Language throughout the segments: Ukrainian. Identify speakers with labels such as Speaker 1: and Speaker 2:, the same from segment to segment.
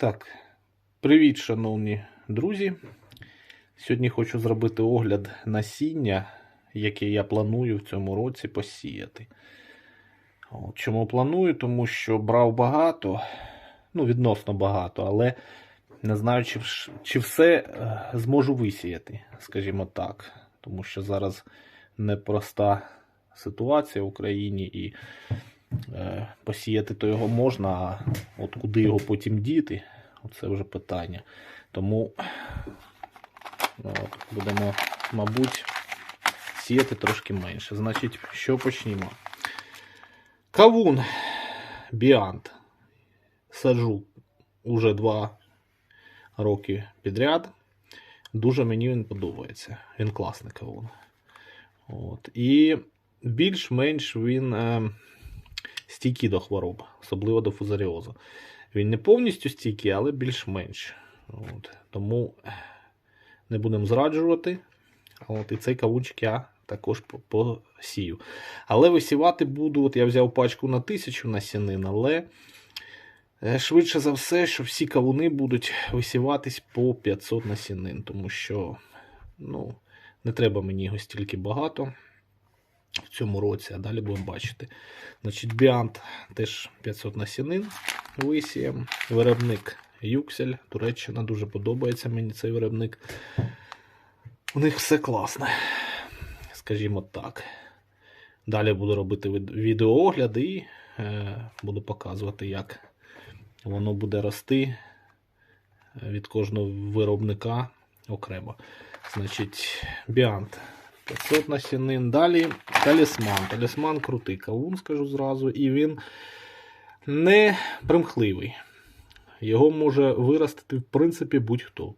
Speaker 1: Так, привіт, шановні друзі. Сьогодні хочу зробити огляд насіння, яке я планую в цьому році посіяти. Чому планую? Тому що брав багато, ну, відносно багато, але не знаю, чи, чи все е, зможу висіяти, скажімо так. Тому що зараз непроста ситуація в Україні і посіяти то його можна, а от куди його потім діти, це вже питання. Тому ну, от, будемо, мабуть, сіяти трошки менше. Значить, що почнімо? Кавун Біант. Саджу уже два роки підряд. Дуже мені він подобається. Він класний кавун. От. І більш-менш він е, стійкий до хвороб, особливо до фузаріозу. Він не повністю стійкий, але більш-менш. Тому не будемо зраджувати. От, і цей кавунчик я також по- посію. Але висівати буду, от я взяв пачку на тисячу насінин, але е, швидше за все, що всі кавуни будуть висіватись по 500 насінин, тому що ну, не треба мені його стільки багато в цьому році, а далі будемо бачити. Значить, Біант теж 500 насінин висієм. Виробник Юксель, Туреччина, дуже подобається мені цей виробник. У них все класне, скажімо так. Далі буду робити від- відеоогляди і е, буду показувати, як воно буде рости е, від кожного виробника окремо. Значить, Біант 500 насінин. Далі талісман. Талісман крутий кавун, скажу зразу, і він не примхливий. Його може виростити, в принципі, будь-хто.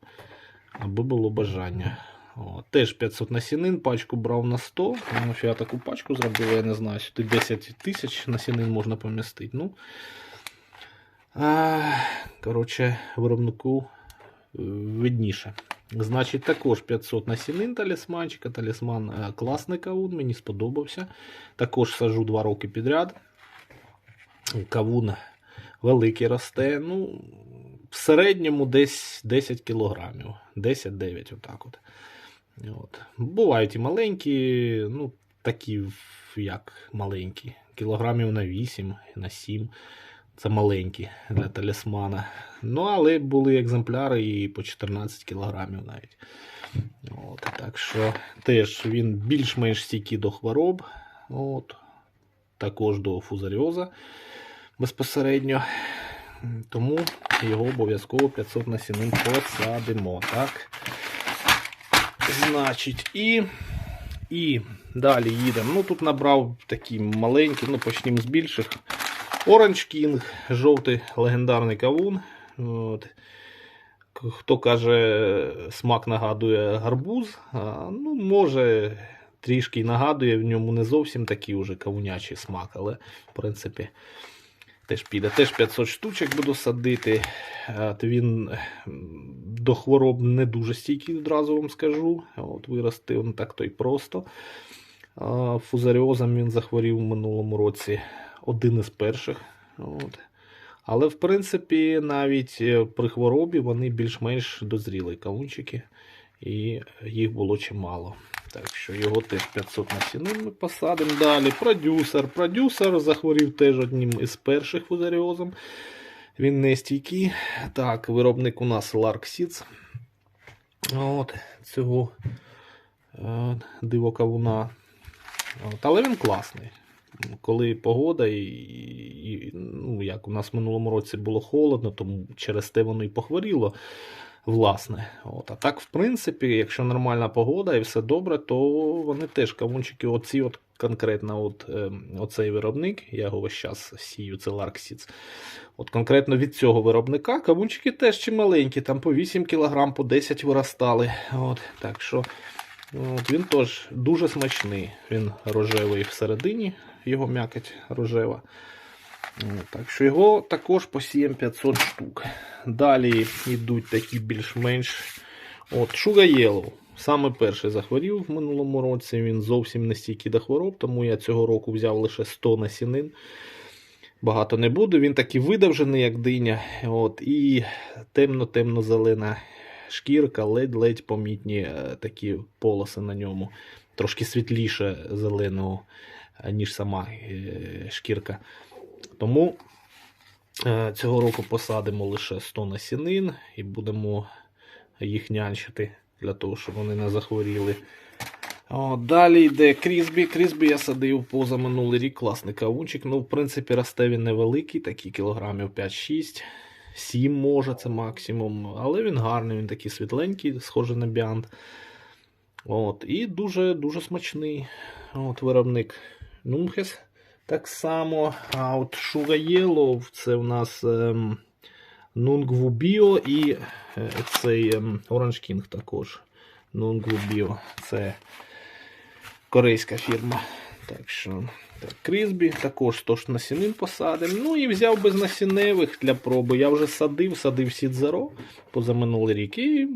Speaker 1: Аби було бажання. О, теж 500 насінин, пачку брав на 100. Ну, я таку пачку зробив, я не знаю, сюди 10 тисяч насінин можна помістити. Ну, а, коротше, виробнику е, видніше. Значить, також 500 насінин талісманчика. Талісман е, класний кавун, мені сподобався. Також сажу 2 роки підряд. Кавун великий росте. Ну, в середньому десь 10 кілограмів. 10-9, отак от. От. Бувають і маленькі, ну, такі, як маленькі. Кілограмів на 8, на 7. Це маленькі для талісмана. Ну, але були екземпляри і по 14 кілограмів навіть. От, так що теж він більш-менш стійкий до хвороб. От, також до фузаріоза безпосередньо. Тому його обов'язково 500 насінин посадимо. Так? Значить, і, і далі їдемо. Ну, тут набрав такі маленькі, ну почнемо з більших. Orange King, жовтий легендарний кавун. От. Хто каже, смак нагадує гарбуз, а, ну, може, трішки нагадує, в ньому не зовсім такий уже кавунячий смак, але, в принципі, теж піде. Теж 500 штучок буду садити. От він до хвороб не дуже стійкий, одразу вам скажу. От вирости він так то й просто. Фузаріозом він захворів в минулому році один із перших. От. Але, в принципі, навіть е, при хворобі вони більш-менш дозріли кавунчики, і їх було чимало. Так що його теж 500 насінин ми посадимо далі. Продюсер. Продюсер захворів теж одним із перших фузаріозом. Він не стійкий. Так, виробник у нас Lark Seeds. От, цього е, дивокавуна. От, але він класний. Коли погода, і, і ну, як у нас в минулому році було холодно, тому через те воно і похворіло. Власне, от. а так, в принципі, якщо нормальна погода і все добре, то вони теж кавунчики, оці от конкретно от, е, оцей виробник, я його весь час сію, це Seeds. От конкретно від цього виробника кавунчики теж чималенькі, там по 8 кг, по 10 виростали. От, так що от, він теж дуже смачний. Він рожевий всередині, його м'якоть рожева. Так що його також посіємо 500 штук. Далі йдуть такі більш-менш. От, Sugar Yellow. Саме перший захворів в минулому році. Він зовсім не стійкий до хвороб, тому я цього року взяв лише 100 насінин. багато не буде. Він такий видовжений, як диня. От, і темно-темно-зелена шкірка, ледь-ледь помітні е, такі полоси на ньому. Трошки світліше зеленого, ніж сама е, шкірка. Тому е, цього року посадимо лише 100 насінин і будемо їх нянчити для того, щоб вони не захворіли. О, далі йде Крізбі. Крізбі я садив поза минулий рік, класний кавунчик. Ну, в принципі, росте він невеликий, такий кілограмів 5-6, 7 може, це максимум. Але він гарний, він такий світленький, схожий на біант. От, і дуже дуже смачний. От, виробник Нумхес. Так само. А от Yellow, це в нас ем, Nungwu Bio і е, цей ем, Orange King також. Nungwu Bio. Це корейська фірма. Так що, так, Крізбі, також 100 ж насінин посадимо. Ну і взяв безнасінневих для проби. Я вже садив, садив Сідзеро позаминулий рік. І,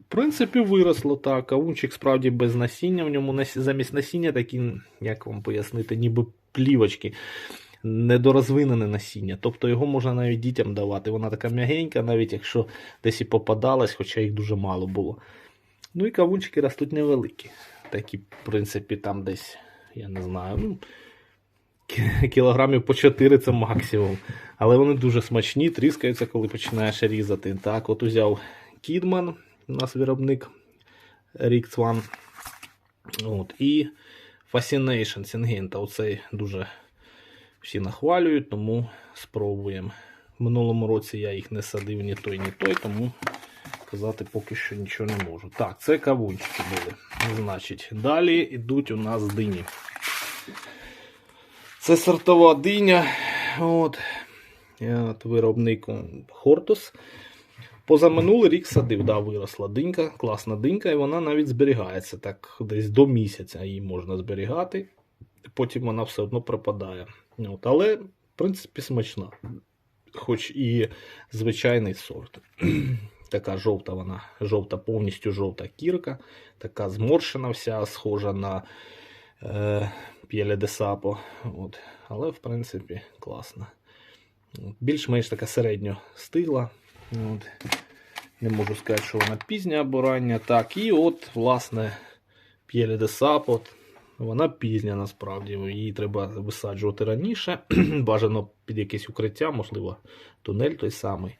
Speaker 1: в принципі, виросло так. Кавунчик справді без насіння. В ньому замість насіння такі, як вам пояснити, ніби плівочки. Недорозвинене насіння. Тобто його можна навіть дітям давати. Вона така м'ягенька, навіть якщо десь і попадалась, хоча їх дуже мало було. Ну і кавунчики ростуть невеликі. Такі, в принципі, там десь, я не знаю, ну, кілограмів по 4 це максимум. Але вони дуже смачні, тріскаються, коли починаєш різати. Так, от узяв Кідман, у нас виробник Rix. От, і Fascination Syngenta. Оцей дуже всі нахвалюють, тому спробуємо. В минулому році я їх не садив ні той, ні той, тому казати поки що нічого не можу. Так, це кавунчики були. Значить, далі йдуть у нас дині. Це сортова диня. От. От виробник Хортус. Позаминулий рік садив, да, виросла динька, класна динька, і вона навіть зберігається. Так, десь до місяця її можна зберігати. Потім вона все одно пропадає. От, але, в принципі, смачна. Хоч і звичайний сорт. така жовта вона, жовта, повністю жовта кірка, така зморщена вся, схожа на е, п'єле де сапо. От. Але, в принципі, класна. Більш-менш така середньо стигла. От. Не можу сказати, що вона пізня або рання. Так, і от, власне, п'єле де сапо. Вона пізня насправді. Її треба висаджувати раніше. Бажано під якесь укриття, можливо, тунель той самий.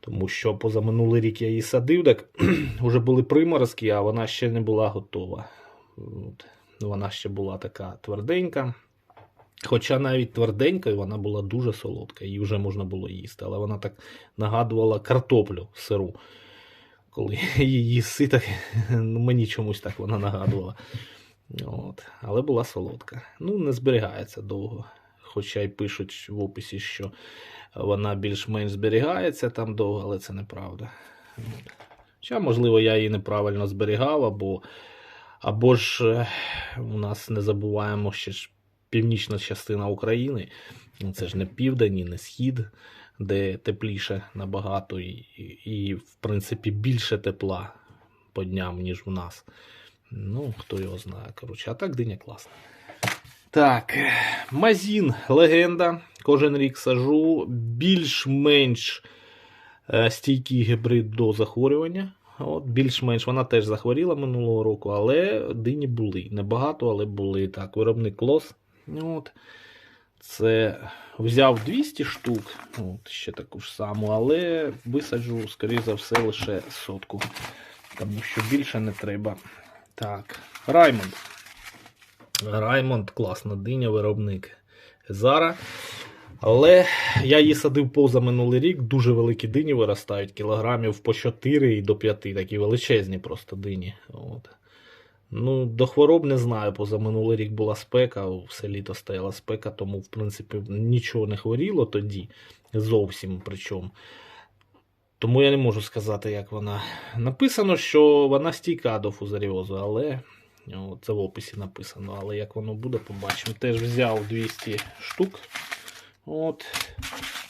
Speaker 1: Тому що позаминулий рік я її садив, так вже були приморозки, а вона ще не була готова. От. Вона ще була така тверденька. Хоча навіть тверденька, вона була дуже солодка, її вже можна було їсти. Але вона так нагадувала картоплю сиру. Коли її їси, так, ну, мені чомусь так вона нагадувала. От. Але була солодка. Ну, не зберігається довго. Хоча й пишуть в описі, що вона більш-менш зберігається там довго, але це неправда. Хоча, можливо, я її неправильно зберігав, або, або ж е, у нас не забуваємо ще ж північна частина України. Це ж не південь і не схід, де тепліше набагато, і, і, в принципі, більше тепла по дням, ніж у нас. Ну, хто його знає. Коротше, а так диня класна. Так, Мазін легенда. Кожен рік сажу. Більш-менш е, стійкий гібрид до захворювання. От, Більш-менш вона теж захворіла минулого року, але дині були. Небагато, але були. Так, виробник лос. От. Це взяв 200 штук, от, ще таку ж саму, але висаджу, скоріше за все, лише сотку. Тому що більше не треба. Так, Раймонд. Раймонд, класна диня, виробник Зара. Але я її садив поза минулий рік. Дуже великі дині виростають, кілограмів по 4 і до 5, такі величезні просто дині. От. Ну, до хвороб не знаю. Поза минулий рік була спека, все літо стояла спека, тому, в принципі, нічого не хворіло тоді. Зовсім причому. Тому я не можу сказати, як вона. Написано, що вона стійка до фузаріозу, але о, це в описі написано. Але як воно буде, побачимо. Теж взяв 200 штук. От,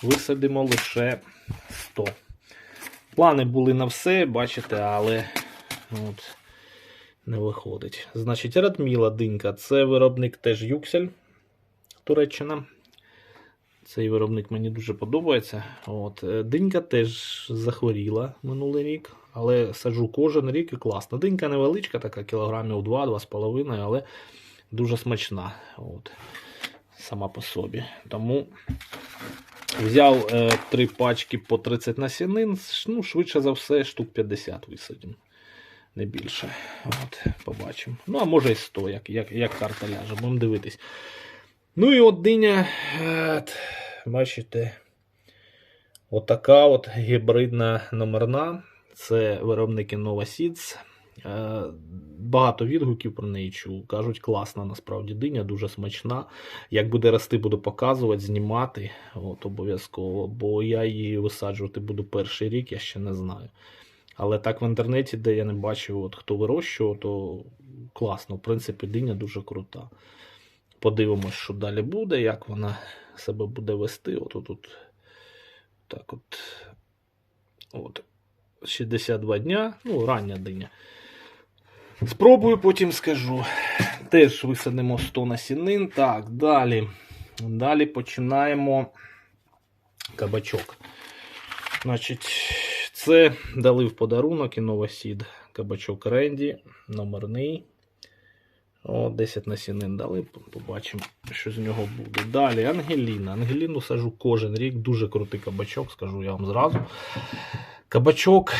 Speaker 1: висадимо лише 100. Плани були на все, бачите, але от, не виходить. Значить, Радміла динька це виробник теж Юксель, Туреччина. Цей виробник мені дуже подобається. От. е, Динька теж захворіла минулий рік, але саджу кожен рік і класно. Динька невеличка, така кілограмів 2-2,5, але дуже смачна. От. Сама по собі. Тому взяв е, три пачки по 30 насінин, ну, швидше за все, штук 50 висадимо. Не більше. От, побачимо. Ну, а може і 100, як, як, як карта ляже, будемо дивитись. Ну і от диня, е, т- бачите, отака от гібридна номерна. Це виробники Nova Seeds. Е, Багато відгуків про неї чув. Кажуть, класна насправді диня, дуже смачна. Як буде рости, буду показувати, знімати. От, обов'язково. Бо я її висаджувати буду перший рік, я ще не знаю. Але так в інтернеті, де я не бачив, от, хто вирощував, то класно. В принципі, диня дуже крута. Подивимось, що далі буде, як вона себе буде вести. От, от, от. Так от. От. 62 дня, ну, рання диня. Спробую, потім скажу. Теж висадимо 100 насінин. Так, далі. Далі починаємо кабачок. Значить, це дали в подарунок і новосід кабачок Ренді, номерний. О, 10 насінин дали, побачимо, що з нього буде. Далі Ангеліна. Ангеліну сажу кожен рік. Дуже крутий кабачок, скажу я вам зразу. Кабачок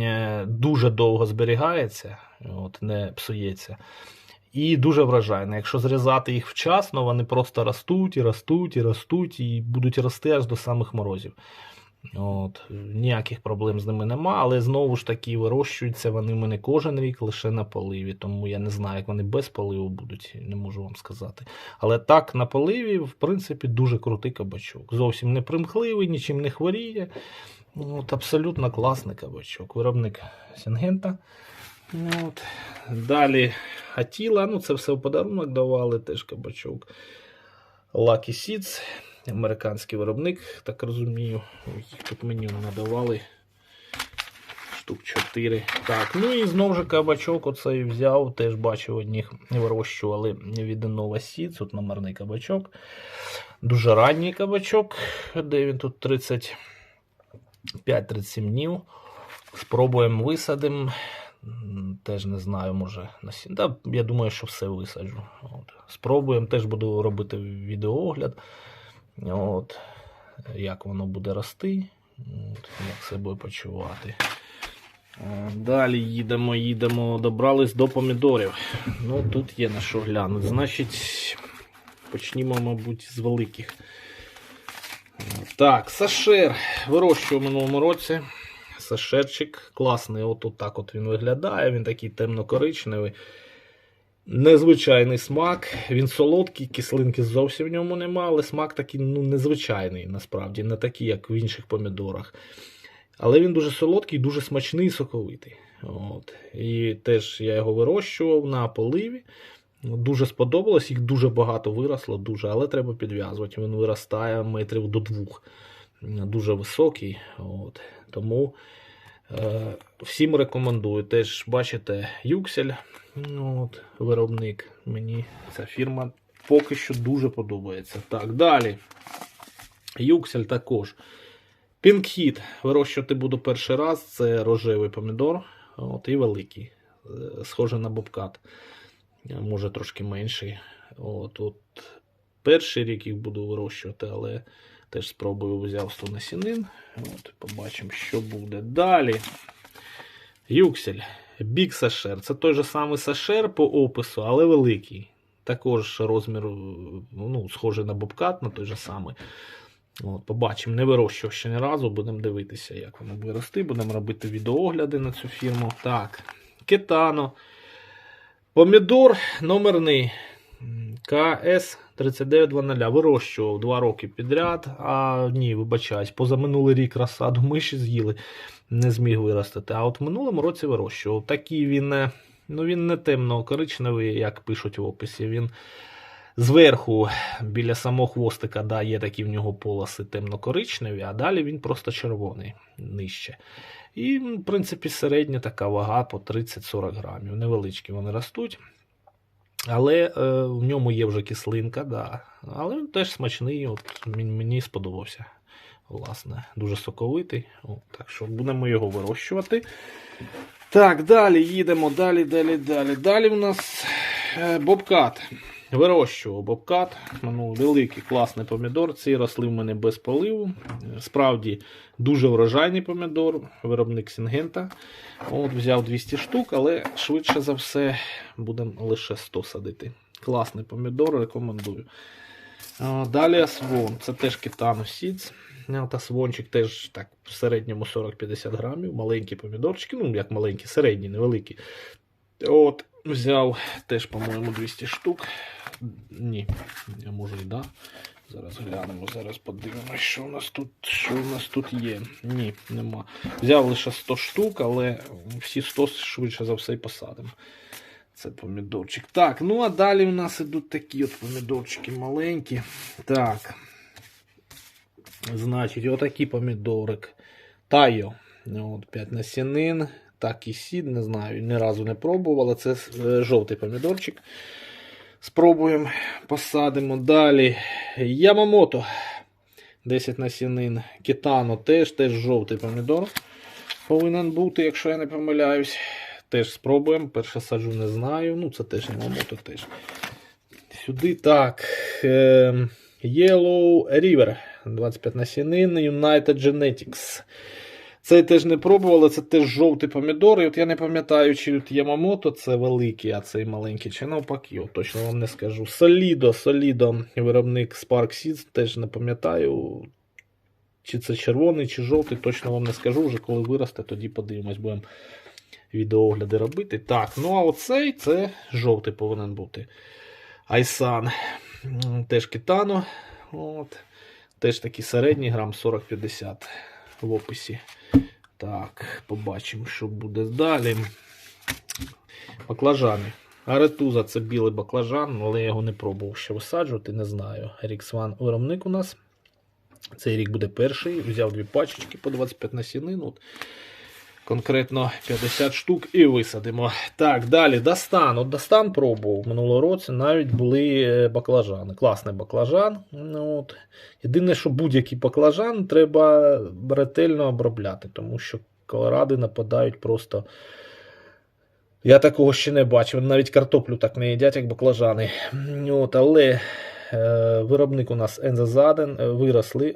Speaker 1: е, дуже довго зберігається, от, не псується. І дуже вражайний. Якщо зрізати їх вчасно, вони просто ростуть і ростуть і ростуть, і будуть рости аж до самих морозів. От, ніяких проблем з ними нема, але знову ж таки вирощуються вони в мене кожен рік лише на поливі, тому я не знаю, як вони без поливу будуть, не можу вам сказати. Але так, на поливі, в принципі, дуже крутий кабачок. Зовсім не примхливий, нічим не хворіє. От, абсолютно класний кабачок. Виробник Сінгента. От. Далі Атіла, ну це все в подарунок давали, теж кабачок. Lucky Seeds, американський виробник, так розумію. Їх тут мені надавали штук 4. Так, ну і знову ж кабачок оцей взяв, теж бачив, одних вирощували від Nova Seeds, тут номерний кабачок. Дуже ранній кабачок, де він тут 35-37 днів. Спробуємо висадимо. Теж не знаю, може насіння. Да, я думаю, що все висаджу. От. Спробуємо, теж буду робити відеоогляд. От. Як воно буде рости, от. як себе почувати. Е, Далі їдемо, їдемо, добрались до помідорів. Ну, тут є на що глянути. Значить, почнімо, мабуть, з великих. Так, сашер. Вирощував в минулому році. Сашерчик класний, от, от так от він виглядає. Він такий темно-коричневий. Незвичайний смак. Він солодкий, кислинки зовсім в ньому нема, але смак такий ну, незвичайний, насправді, не такий, як в інших помідорах. Але він дуже солодкий, дуже смачний і соковитий. От. І теж я його вирощував на поливі. Дуже сподобалось, їх дуже багато виросло, дуже, але треба підв'язувати. Він виростає метрів до двох. Дуже високий. От. Тому всім рекомендую. Теж бачите, Юксель, ну, от, виробник. Мені ця фірма поки що дуже подобається. Так, далі. Юксель також. Пінкхіт. Вирощувати буду перший раз. Це рожевий помідор. От, і великий. Е, Схоже на бобкат. Е, Може трошки менший. От, от. Перший рік їх буду вирощувати, але теж спробую взяв 100 насінин. От, побачимо, що буде. Далі. Юксель. Бік Сашер. Це той же самий Сашер по опису, але великий. Також розміру, ну, схожий на бобкат, на той же самий. От, побачимо, не вирощував ще ні разу, будемо дивитися, як воно буде рости. Будемо робити відеоогляди на цю фірму. Так, Кетано. Помідор номерний. КС 3900 вирощував 2 роки підряд. А ні, вибачаюсь, позаминулий рік розсаду миші з'їли, не зміг виростити. А от в минулому році вирощував. Такий він, е, ну він не темно-коричневий, як пишуть в описі. Він зверху, біля самого хвостика, да, є такі в нього полоси темно-коричневі, а далі він просто червоний нижче. І, в принципі, середня така вага по 30-40 грамів. Невеличкі вони ростуть. Але е, в ньому є вже кислинка, да. але він теж смачний, от, мені сподобався. Власне, дуже соковитий. О, так що будемо його вирощувати. Так, далі їдемо, далі, далі, далі. Далі у нас е, бобкат. Вирощував бобкат. Ну, великий класний помідор. Ці росли в мене без поливу. Справді дуже врожайний помідор, виробник Сінгента. От взяв 200 штук, але швидше за все будемо лише 100 садити. Класний помідор, рекомендую. Далі асвон. Це теж Seeds. От асвончик теж так в середньому 40-50 грамів. Маленькі помідорчики, ну як маленькі, середні, невеликі. От, взяв теж, по-моєму, 200 штук. Ні, я можу і да. Зараз глянемо, зараз подивимося, що у нас тут, що у нас тут є. Ні, нема. Взяв лише 100 штук, але всі 100 швидше за все і посадимо. Це помідорчик. Так, ну а далі у нас ідуть такі от помідорчики маленькі. Так. Значить, отакий помідорик. Тайо. От, 5 насінин. Так і сід, не знаю, ні разу не пробував, але це е, жовтий помідорчик. Спробуємо, посадимо далі. Ямамото. 10 насінин. Кітано теж, теж жовтий помідор. Повинен бути, якщо я не помиляюсь. Теж спробуємо. Перше саджу не знаю. Ну, це теж Ямамото теж. Сюди так. Е, Yellow River. 25 насінин. United Genetics. Цей теж не пробував, але це теж жовтий помідор. І от я не пам'ятаю, чи от Ямамото це великий, а цей маленький, чи навпаки, от точно вам не скажу. Солідо, Солідо, виробник Spark Seeds, теж не пам'ятаю. Чи це червоний, чи жовтий, точно вам не скажу. Вже коли виросте, тоді подивимось, будемо відеоогляди робити. Так, ну а оцей це жовтий повинен бути. Айсан. Теж китано. От. Теж такий середній, грам 40-50 в описі. Так, побачимо, що буде далі. Баклажани. Аретуза це білий баклажан, але я його не пробував ще висаджувати, не знаю. Ріксван виробник у нас. Цей рік буде перший. Взяв дві пачечки по 25 насінин. От. Конкретно 50 штук і висадимо. Так, далі Дастан. От Дастан пробував минулого році. Навіть були е, баклажани. Класний баклажан. Ну, от. Єдине, що будь-який баклажан треба ретельно обробляти, тому що колоради нападають просто. Я такого ще не бачив. Навіть картоплю так не їдять, як баклажани. От, але е, виробник у нас Ензазаден е, виросли.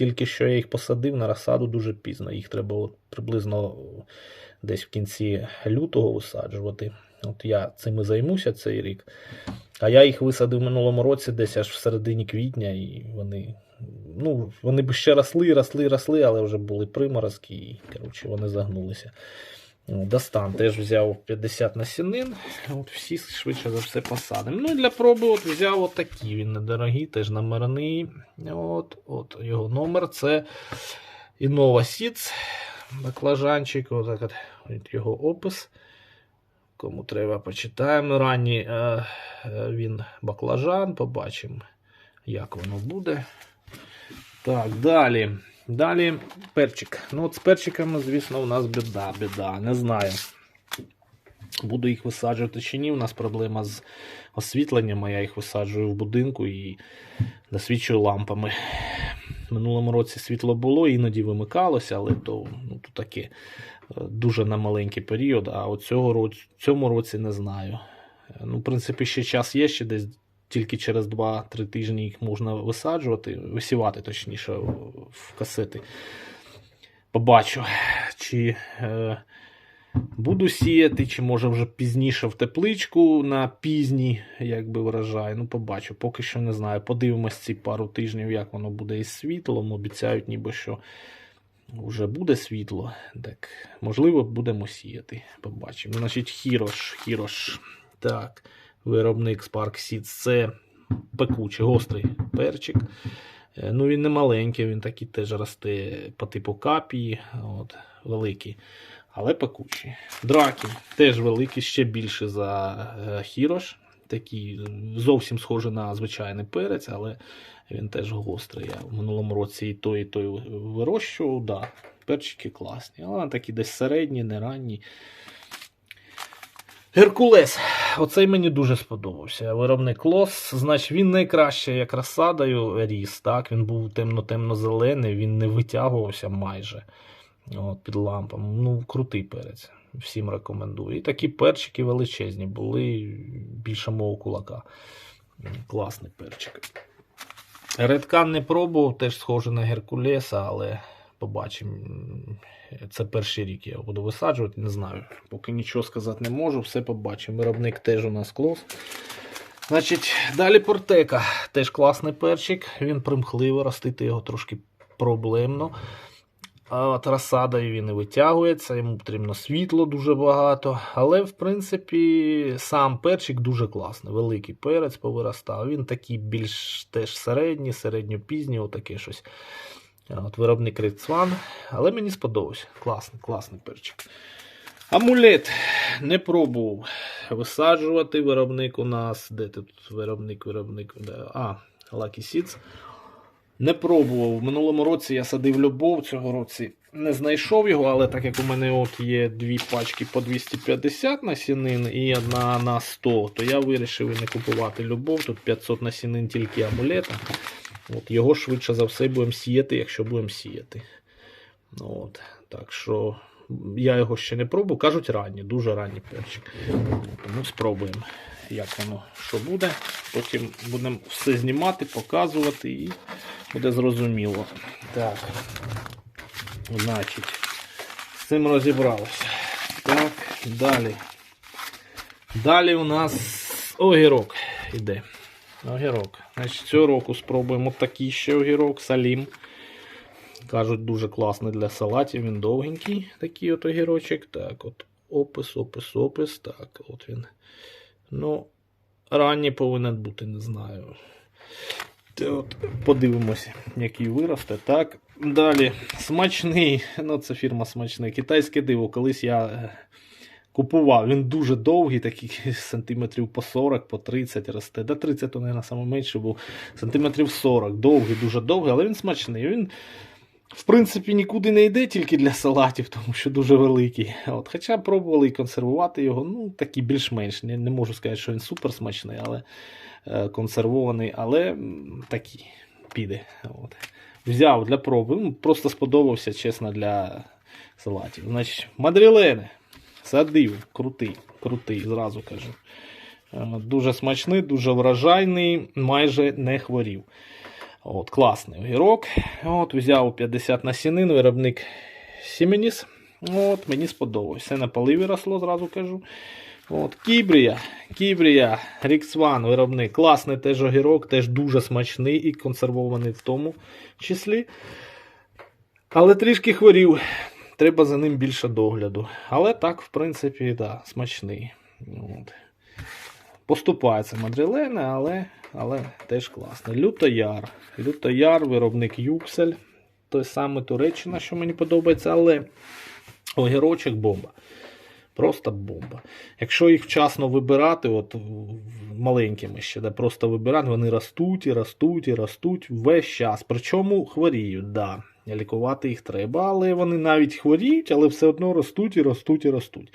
Speaker 1: Тільки що я їх посадив на розсаду дуже пізно. Їх треба от приблизно десь в кінці лютого висаджувати. От я цим і займуся цей рік. А я їх висадив минулому році, десь аж в середині квітня, і вони. Ну, вони б ще росли, росли, росли, але вже були приморозки, і коротше, вони загнулися. Достан теж взяв 50 насінин. От всі швидше за все посадимо. Ну і для проби от взяв от такі. Він недорогий, теж номерний. От, от його номер це Innova Seeds. Баклажанчик. Отак от, от його опис. Кому треба, почитаємо. Ранній е, е, він баклажан. Побачимо, як воно буде. Так, далі. Далі перчик. Ну, от з перчиками, звісно, у нас біда, біда. Не знаю. Буду їх висаджувати чи ні. У нас проблема з освітленням. а Я їх висаджую в будинку і насвічую лампами. В минулому році світло було, іноді вимикалося, але то, ну, то таке е, дуже на маленький період. А от цього році, цьому році не знаю. Е, Ну, в принципі, ще час є, ще десь тільки через 2-3 тижні їх можна висаджувати, висівати, точніше, в касети. Побачу, чи е, буду сіяти, чи може вже пізніше в тепличку на пізній якби врожай. Ну, побачу, поки що не знаю. Подивимось ці пару тижнів, як воно буде із світлом. Обіцяють, ніби що вже буде світло. Так, можливо, будемо сіяти. Побачимо. Значить, хірош, хірош. Так, виробник Spark Seeds. Це пекучий, гострий перчик. Е, Ну, він не маленький, він такий теж росте по типу капії, от, великий, але пекучий. Дракі теж великий, ще більше за е, хірош. Такий зовсім схожий на звичайний перець, але він теж гострий. Я в минулому році і той, і той вирощував. Да, перчики класні, але такі десь середні, не ранні. Геркулес. Оцей мені дуже сподобався. Виробник Лос, значить, він найкраще як розсадою ріс. Так? Він був темно-темно-зелений, він не витягувався майже от, під лампами. Ну, крутий перець. Всім рекомендую. І такі перчики величезні були більше мого кулака. Класний перчик. Редкан не пробував, теж схоже на Геркулеса, але побачимо. Це перший рік я його буду висаджувати, не знаю. Поки нічого сказати не можу, все побачимо. Виробник теж у нас клос. Значить, далі портека. Теж класний перчик. Він примхливий, ростити його трошки проблемно. А от розсадою він і витягується, йому потрібно світло дуже багато. Але, в принципі, сам перчик дуже класний. Великий перець повиростав. Він такий більш теж середній, середньопізній, отаке щось. От Виробник Рецван. Але мені сподобався. Класний, класний перчик. Амулет не пробував висаджувати. Виробник у нас. Де тут виробник, виробник? Де? А, Lucky Seeds. Не пробував. В минулому році я садив любов, цього році не знайшов його, але так як у мене от є дві пачки по 250 насінин і одна на 100, то я вирішив і не купувати любов. Тут 500 насінин тільки амулета. От, його швидше за все будемо сіяти, якщо будемо сіяти. Ну, От, так що я його ще не пробував. Кажуть, ранній, дуже ранній перчик. Тому спробуємо, як воно що буде. Потім будемо все знімати, показувати і буде зрозуміло. Так. Значить, з цим розібралися. Так, далі. Далі у нас огірок іде. Огірок. Значить, цього року спробуємо такий ще огірок, салім. Кажуть, дуже класний для салатів. Він довгенький, такий от огірочок. Так, от опис, опис, опис. Так, от він. Ну, ранній повинен бути, не знаю. От, подивимося, який виросте. Так. Далі, смачний. Ну, це фірма смачний. Китайське диво. Колись я е, купував. Він дуже довгий, такий сантиметрів по 40, по 30 росте. До 30, то, мабуть, найменше був. Сантиметрів 40. Довгий, дуже довгий, але він смачний. Він, в принципі, нікуди не йде тільки для салатів, тому що дуже великий. От, хоча пробували і консервувати його, ну, такий більш-менш. Не, не можу сказати, що він супер смачний, але е, консервований, але такий піде. От. Взяв для проби. Ну, просто сподобався, чесно, для салатів. Значить, мадрілени. Садив, крутий, крутий, зразу кажу. Е, Дуже смачний, дуже вражайний, майже не хворів. От, Класний огірок. От, Взяв 50 насінин, виробник Сіменіс. От, Мені сподобалось. Все на поливі росло, зразу кажу. От, Кібрія, Кібрія, Ріксван, виробник. Класний теж огірок, теж дуже смачний і консервований в тому числі. Але трішки хворів. Треба за ним більше догляду. Але так, в принципі, да, смачний. От. Поступається мадрилени, але, але теж класний. Лютояр. Лютояр, виробник Юксель. Той самий Туреччина, що мені подобається, але огірочок бомба. Просто бомба. Якщо їх вчасно вибирати, от маленькими ще, де просто вибирати, вони ростуть і ростуть і ростуть весь час. Причому хворіють, да. Лікувати їх треба, але вони навіть хворіють, але все одно ростуть і ростуть і ростуть.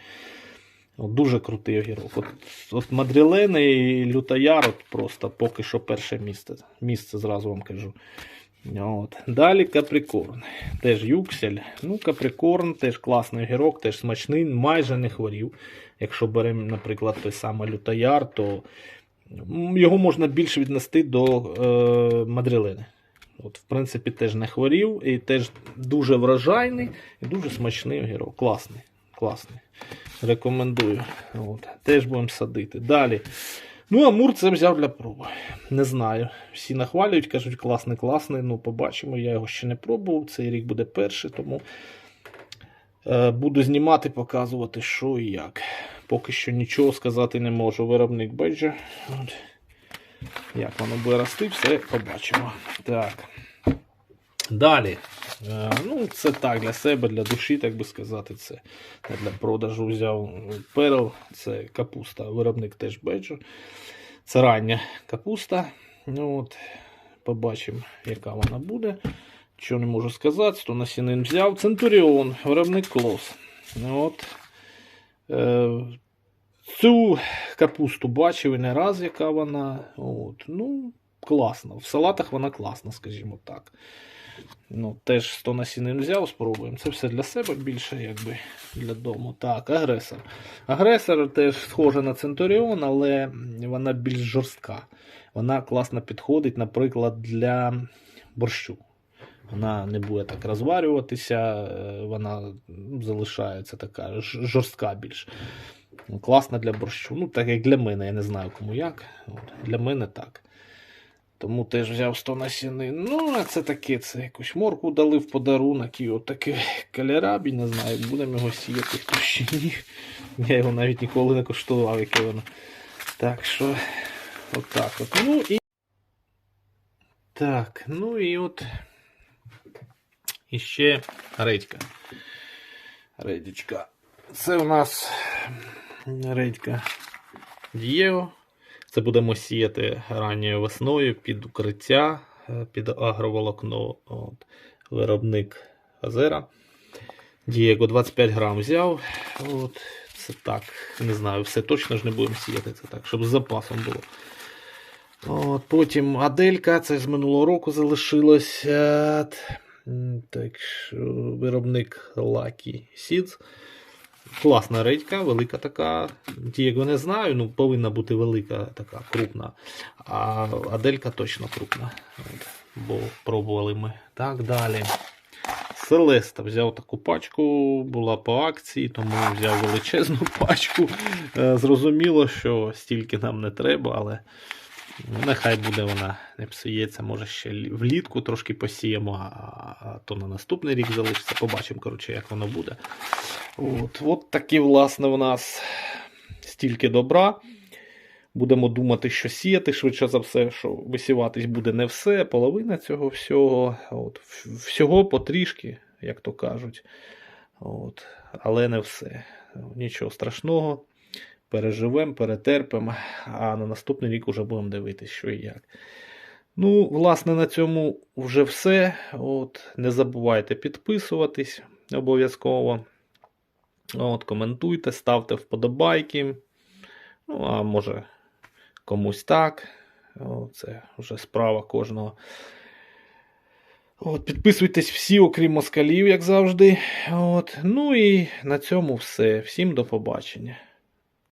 Speaker 1: От, дуже крутий огірок. От, от Мадрілени і Лютаяр от просто поки що перше місце. Місце зразу вам кажу. От. Далі Каприкорн. Теж юксель. Ну, Каприкорн теж класний огірок, теж смачний, майже не хворів. Якщо беремо, наприклад, той самий лютаяр, то його можна більше віднести до е, мадрилини. От, в принципі, теж не хворів і теж дуже вражайний і дуже смачний огірок. Класний. Класний. Рекомендую. От. Теж будемо садити. Далі. Ну, Амур це взяв для проби. Не знаю. Всі нахвалюють, кажуть, класний, класний. Ну, побачимо. Я його ще не пробував. Цей рік буде перший, тому е, буду знімати, показувати, що і як. Поки що нічого сказати не можу. Виробник беджа. Як воно буде рости, все побачимо. Так. Далі. Е, Ну, це так, для себе, для душі, так би сказати, це для продажу взяв перл, це капуста, виробник теж беджу. Це рання капуста. Ну, от, побачимо, яка вона буде. Що не можу сказати, 100 насінин взяв. Центуріон, виробник клос. Ну, От, е, Цю капусту бачив і не раз, яка вона. От, ну, класно. В салатах вона класна, скажімо так. Ну, теж 100 насінин взяв, спробуємо. Це все для себе більше, якби для дому. Так, агресор. Агресор теж схожа на Центуріон, але вона більш жорстка. Вона класно підходить, наприклад, для борщу. Вона не буде так розварюватися, е, вона ну, залишається така жорстка більш. Класна для борщу. Ну, так як для мене, я не знаю кому як. Для мене так. Тому теж взяв 100 насінин. Ну, а це таке, це якусь морку дали в подарунок і от такий калярабі, не знаю, будемо його сіяти хто ще ні. Я його навіть ніколи не коштував, яке воно. Так що, отак от. Ну і. Так, ну і от. І ще редька. Редічка. Це у нас редька Дієго. Це будемо сіяти ранньою весною під укриття, е, під агроволокно. От. Виробник Азера. Дієго 25 грам взяв. От. Це так, не знаю, все точно ж не будемо сіяти. Це так, щоб з запасом було. От, потім Аделька, це з минулого року залишилось. Е, Так, що виробник Lucky Seeds. Класна редька, велика така. Дієго не знаю, ну повинна бути велика, така крупна. А Аделька точно крупна. Бо пробували ми. Так далі. Селеста взяв таку пачку, була по акції, тому взяв величезну пачку. Е, Зрозуміло, що стільки нам не треба, але нехай буде вона не псується. Може ще влітку трошки посіємо, а, то на наступний рік залишиться. Побачимо, коротше, як воно буде. От, от такі, власне, у нас стільки добра. Будемо думати, що сіяти, швидше за все, що висіватись буде не все, половина цього всього. От, всього потрішки, як то кажуть. От, але не все. Нічого страшного. Переживемо, перетерпимо, а на наступний рік вже будемо дивитися, що і як. Ну, власне, на цьому вже все. От, не забувайте підписуватись обов'язково. От, коментуйте, ставте вподобайки. Ну, а може комусь так. О, це вже справа кожного. От, підписуйтесь всі, окрім москалів, як завжди. От. Ну і на цьому все. Всім до побачення.